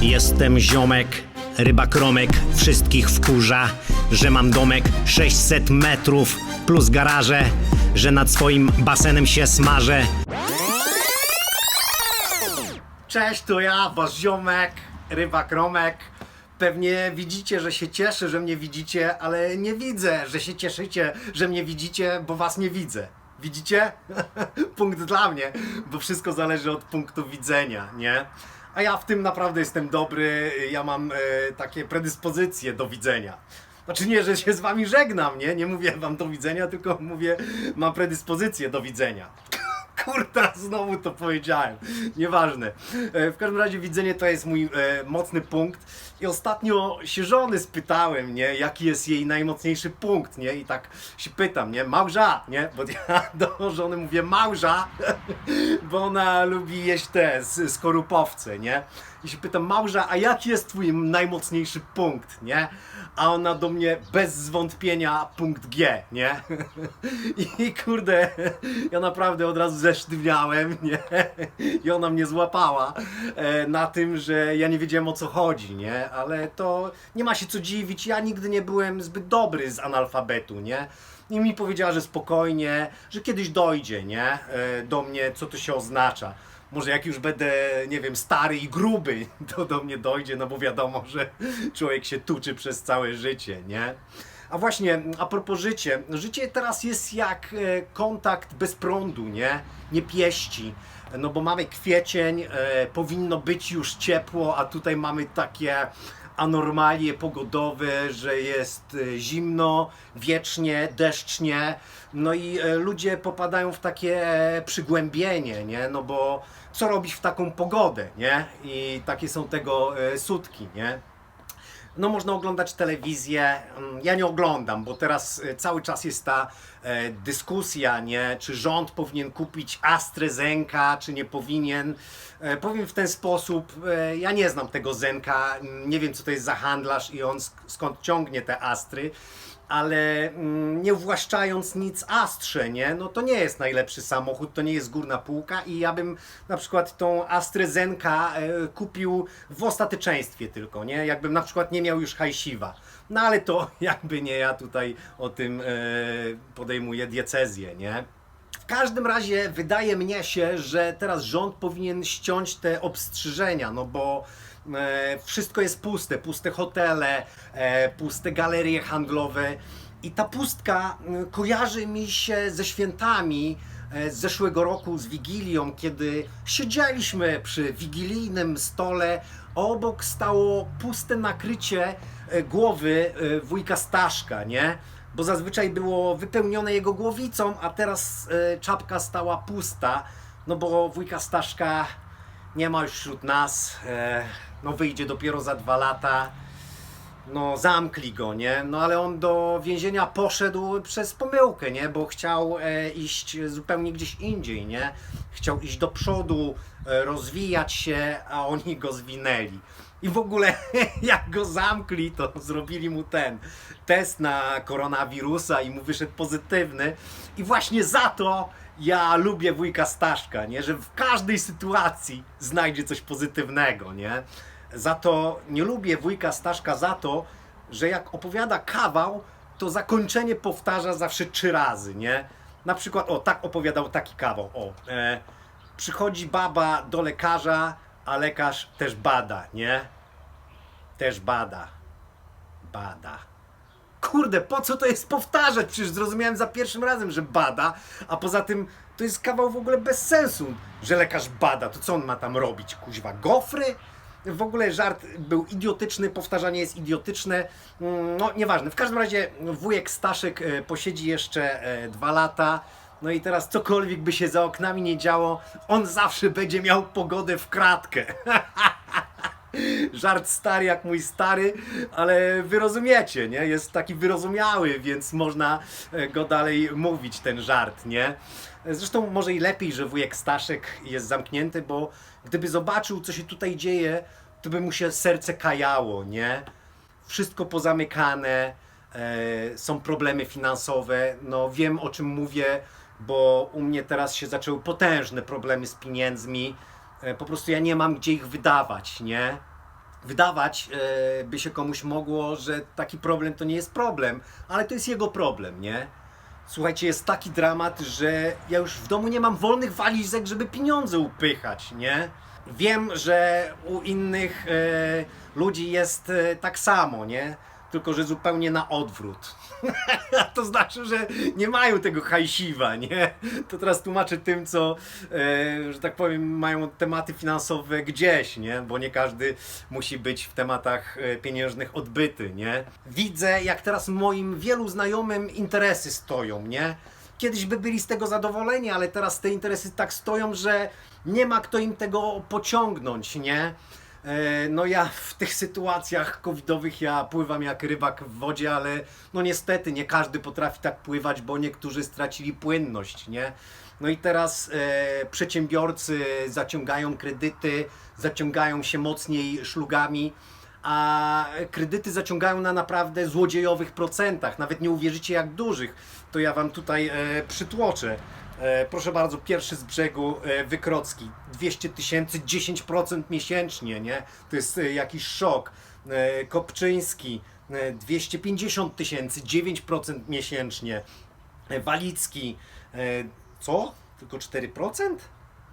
Jestem ziomek, ryba kromek, wszystkich wkurza, że mam domek 600 metrów plus garaże, że nad swoim basenem się smażę. Cześć, to ja, wasz ziomek, ryba kromek. Pewnie widzicie, że się cieszę, że mnie widzicie, ale nie widzę, że się cieszycie, że mnie widzicie, bo was nie widzę. Widzicie? Punkt dla mnie, bo wszystko zależy od punktu widzenia, nie? A ja w tym naprawdę jestem dobry, ja mam e, takie predyspozycje do widzenia. Znaczy nie, że się z wami żegnam, nie? Nie mówię wam do widzenia, tylko mówię, mam predyspozycję do widzenia. Kurta, znowu to powiedziałem. Nieważne. E, W każdym razie widzenie to jest mój e, mocny punkt. I ostatnio się żony spytałem, nie, jaki jest jej najmocniejszy punkt, nie? I tak się pytam, nie? Małża, nie? Bo ja do żony mówię małża, bo ona lubi jeść te skorupowce, nie? I się pytam, Małża, a jaki jest twój najmocniejszy punkt, nie? A ona do mnie bez zwątpienia punkt G, nie? I kurde, ja naprawdę od razu zesztywniałem, nie? I ona mnie złapała e, na tym, że ja nie wiedziałem o co chodzi, nie? Ale to nie ma się co dziwić, ja nigdy nie byłem zbyt dobry z analfabetu, nie? I mi powiedziała, że spokojnie, że kiedyś dojdzie, nie? E, do mnie, co to się oznacza. Może jak już będę, nie wiem, stary i gruby, to do mnie dojdzie, no bo wiadomo, że człowiek się tuczy przez całe życie, nie? A właśnie, a propos życie. Życie teraz jest jak e, kontakt bez prądu, nie? Nie pieści. No bo mamy kwiecień, e, powinno być już ciepło, a tutaj mamy takie anormalie pogodowe, że jest e, zimno, wiecznie, deszcznie. No i ludzie popadają w takie przygłębienie, nie? No bo co robić w taką pogodę, nie? I takie są tego sutki, nie? No można oglądać telewizję. Mm, Ja nie oglądam, bo teraz e, cały czas jest ta e, dyskusja, nie? Czy rząd powinien kupić AstraZenka, czy nie powinien. E, powiem w ten sposób, e, ja nie znam tego Zenka, nie wiem co to jest za handlarz i on sk- skąd ciągnie te Astry. Ale mm, nie uwłaszczając nic Astrze, nie? No to nie jest najlepszy samochód, to nie jest górna półka i ja bym na przykład tą Astrę Zenka e, kupił w ostateczeństwie tylko, nie? Jakbym na przykład nie miał już hajsiwa. No ale to jakby nie ja tutaj o tym e, podejmuję diecezję, nie? W każdym razie wydaje mnie się, że teraz rząd powinien ściąć te obstrzyżenia, no bo e, wszystko jest puste, puste hotele, e, puste galerie handlowe. I ta pustka kojarzy mi się ze świętami e, z zeszłego roku, z Wigilią, kiedy siedzieliśmy przy wigilijnym stole, obok stało puste nakrycie e, głowy e, wujka Staszka, nie? Bo zazwyczaj było wypełnione jego głowicą, a teraz e, czapka stała pusta, no bo wujka Staszka nie ma już wśród nas, e, no wyjdzie dopiero za dwa lata, no zamkli go, nie? No ale on do więzienia poszedł przez pomyłkę, nie? Bo chciał e, iść zupełnie gdzieś indziej, nie? Chciał iść do przodu, e, rozwijać się, a oni go zwinęli. I w ogóle jak go zamkli, to zrobili mu ten test na koronawirusa i mu wyszedł pozytywny. I właśnie za to ja lubię wujka Staszka, nie? Że w każdej sytuacji znajdzie coś pozytywnego, nie? Za to nie lubię wujka Staszka za to, że jak opowiada kawał, to zakończenie powtarza zawsze trzy razy, nie? Na przykład, o, tak opowiadał taki kawał, o. E, przychodzi baba do lekarza, a lekarz też bada, nie? Też bada. Bada. Kurde, po co to jest powtarzać? Przecież zrozumiałem za pierwszym razem, że bada, a poza tym to jest kawał w ogóle bez sensu, że lekarz bada. To co on ma tam robić? Kuźwa, gofry? W ogóle żart był idiotyczny, powtarzanie jest idiotyczne. Mm, No, nieważne. W każdym razie wujek Staszek e, posiedzi jeszcze e, dwa lata. No i teraz cokolwiek by się za oknami nie działo, on zawsze będzie miał pogodę w kratkę. Żart stary jak mój stary, ale wy rozumiecie, nie? Jest taki wyrozumiały, więc można e, go dalej mówić, ten żart, nie? Zresztą może i lepiej, że wujek Staszek jest zamknięty, bo gdyby zobaczył, co się tutaj dzieje, to by mu się serce kajało, nie? Wszystko pozamykane, e, są problemy finansowe. No wiem o czym mówię, bo u mnie teraz się zaczęły potężne problemy z pieniędzmi. E, po prostu ja nie mam gdzie ich wydawać, nie? wydawać e, by się komuś mogło, że taki problem to nie jest problem, ale to jest jego problem, nie? Słuchajcie, jest taki dramat, że ja już w domu nie mam wolnych walizek, żeby pieniądze upychać, nie? Wiem, że u innych e, ludzi jest tak samo, nie? Tylko, że zupełnie na odwrót. to znaczy, że nie mają tego hajsiwa, nie? To teraz tłumaczę tym, co, e, że tak powiem, mają tematy finansowe gdzieś, nie? Bo nie każdy musi być w tematach e, pieniężnych odbyty, nie? Widzę, jak teraz moim wielu znajomym interesy stoją, nie? Kiedyś by byli z tego zadowoleni, ale teraz te interesy tak stoją, że nie ma kto im tego pociągnąć, nie? E, No ja w tych sytuacjach covidowych ja pływam jak rybak w wodzie, ale no niestety nie każdy potrafi tak pływać, bo niektórzy stracili płynność, nie? No i teraz e, przedsiębiorcy zaciągają kredyty, zaciągają się mocniej szlugami, a kredyty zaciągają na naprawdę złodziejowych procentach, nawet nie uwierzycie jak dużych. To ja wam tutaj e, przytłoczę. E, proszę bardzo, pierwszy z brzegu e, Wykrocki. 200 tysięcy, 10% miesięcznie, nie? To jest e, jakiś szok. E, Kopczyński, e, 250 tysięcy, 9% miesięcznie. E, Walicki, e, co? Tylko 4%?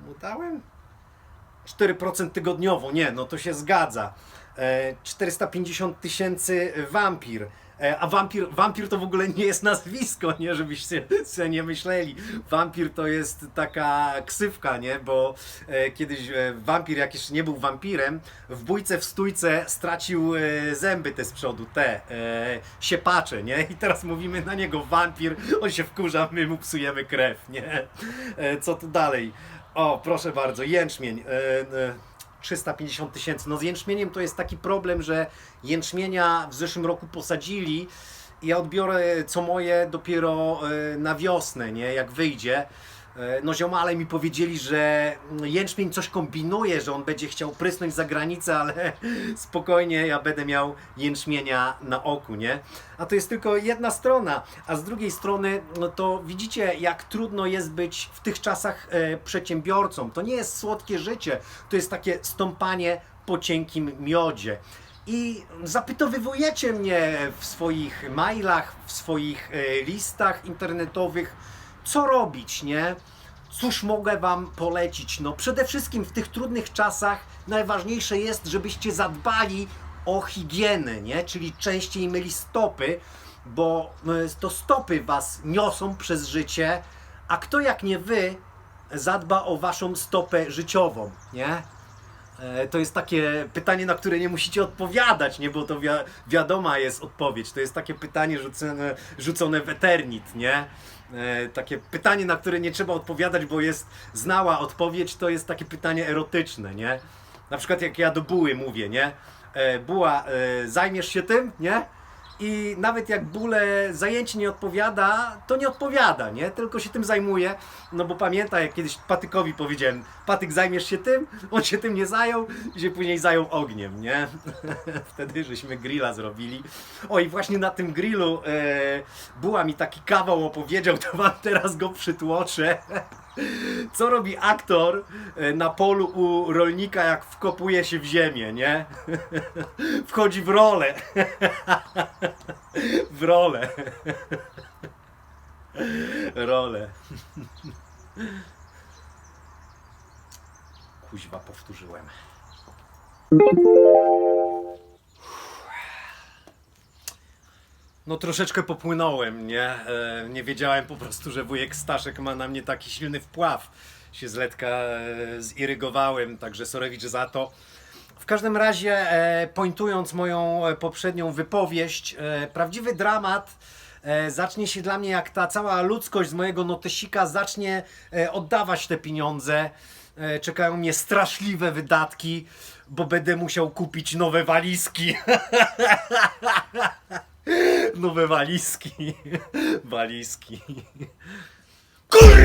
Mu dałem? 4% tygodniowo, nie, no to się zgadza. E, 450 tysięcy wampir. E, A wampir, wampir to w ogóle nie jest nazwisko, nie, żebyście sobie nie myśleli. Wampir to jest taka ksywka, nie, bo e, kiedyś e, wampir, jak jeszcze nie był wampirem, w bójce w stójce stracił e, zęby te z przodu, te e, siepacze, nie, i teraz mówimy na niego wampir, on się wkurza, my mu psujemy krew, nie. E, Co tu dalej? O, proszę bardzo, jęczmień. E, e, 350 tysięcy. No z jęczmieniem to jest taki problem, że jęczmienia w zeszłym roku posadzili i ja odbiorę co moje dopiero e, na wiosnę, nie? Jak wyjdzie. E, No ziomale mi powiedzieli, że jęczmień coś kombinuje, że on będzie chciał prysnąć za granicę, ale spokojnie, ja będę miał jęczmienia na oku, nie? A to jest tylko jedna strona, a z drugiej strony, no to widzicie, jak trudno jest być w tych czasach e, przedsiębiorcą. To nie jest słodkie życie, to jest takie stąpanie po cienkim miodzie. I zapytowywujecie mnie w swoich mailach, w swoich e, listach internetowych, co robić, nie? Cóż mogę Wam polecić? No przede wszystkim w tych trudnych czasach najważniejsze jest, żebyście zadbali o higienę, nie? Czyli częściej myli stopy, bo e, to stopy Was niosą przez życie, a kto jak nie Wy zadba o Waszą stopę życiową, nie? E, To jest takie pytanie, na które nie musicie odpowiadać, nie? Bo to wi wiadoma jest odpowiedź. To jest takie pytanie rzucone, rzucone w eternit, nie? E, Takie pytanie, na które nie trzeba odpowiadać, bo jest znała odpowiedź, to jest takie pytanie erotyczne, nie? Na przykład jak ja do buły mówię, nie? E, Buła, e, zajmiesz się tym, nie? I nawet jak bóle zajęcie nie odpowiada, to nie odpowiada, nie? Tylko się tym zajmuje. No bo pamięta, jak kiedyś Patykowi powiedziałem, Patyk zajmiesz się tym, on się tym nie zajął i się później zajął ogniem, nie? Wtedy żeśmy grilla zrobili. O i właśnie na tym grillu e, Buła mi taki kawał opowiedział, to wam teraz go przytłoczę. Co robi aktor e, na polu u rolnika, jak wkopuje się w ziemię, nie? Wchodzi w rolę. W rolę. Rolę. Kuźwa, powtórzyłem. No troszeczkę popłynąłem, nie? E, nie wiedziałem po prostu, że wujek Staszek ma na mnie taki silny wpław. Się z e, zirygowałem, także sorewicz za to. W każdym razie, e, pointując moją e, poprzednią wypowiedź, e, prawdziwy dramat e, zacznie się dla mnie, jak ta cała ludzkość z mojego notesika zacznie e, oddawać te pieniądze. E, czekają mnie straszliwe wydatki, bo będę musiał kupić nowe walizki. Nowe walizki. Walizki. Kur!